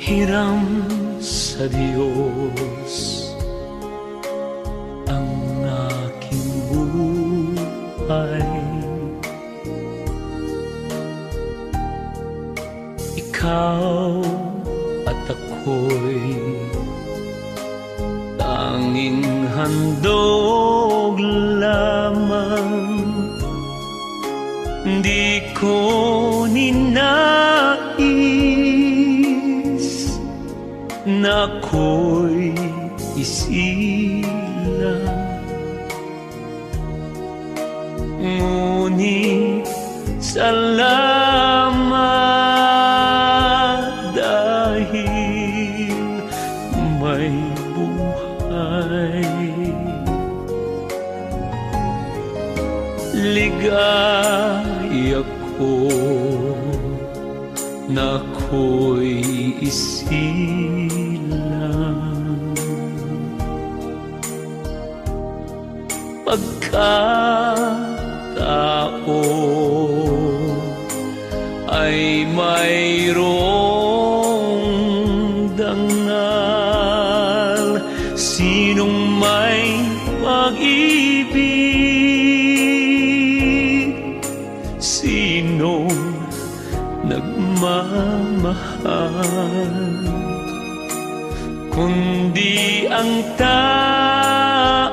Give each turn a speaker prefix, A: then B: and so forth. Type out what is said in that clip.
A: hiram sa Diyos ang aking buhay. Ikaw at ako'y tanging handog lamang Di ko ninais ako'y isilang Ngunit salamat dahil may buhay. Ligaya ko na ako'y pagkatao ay mayroong dangal. Sinong may pag-ibig? Sinong nagmamahal? Kundi ang tao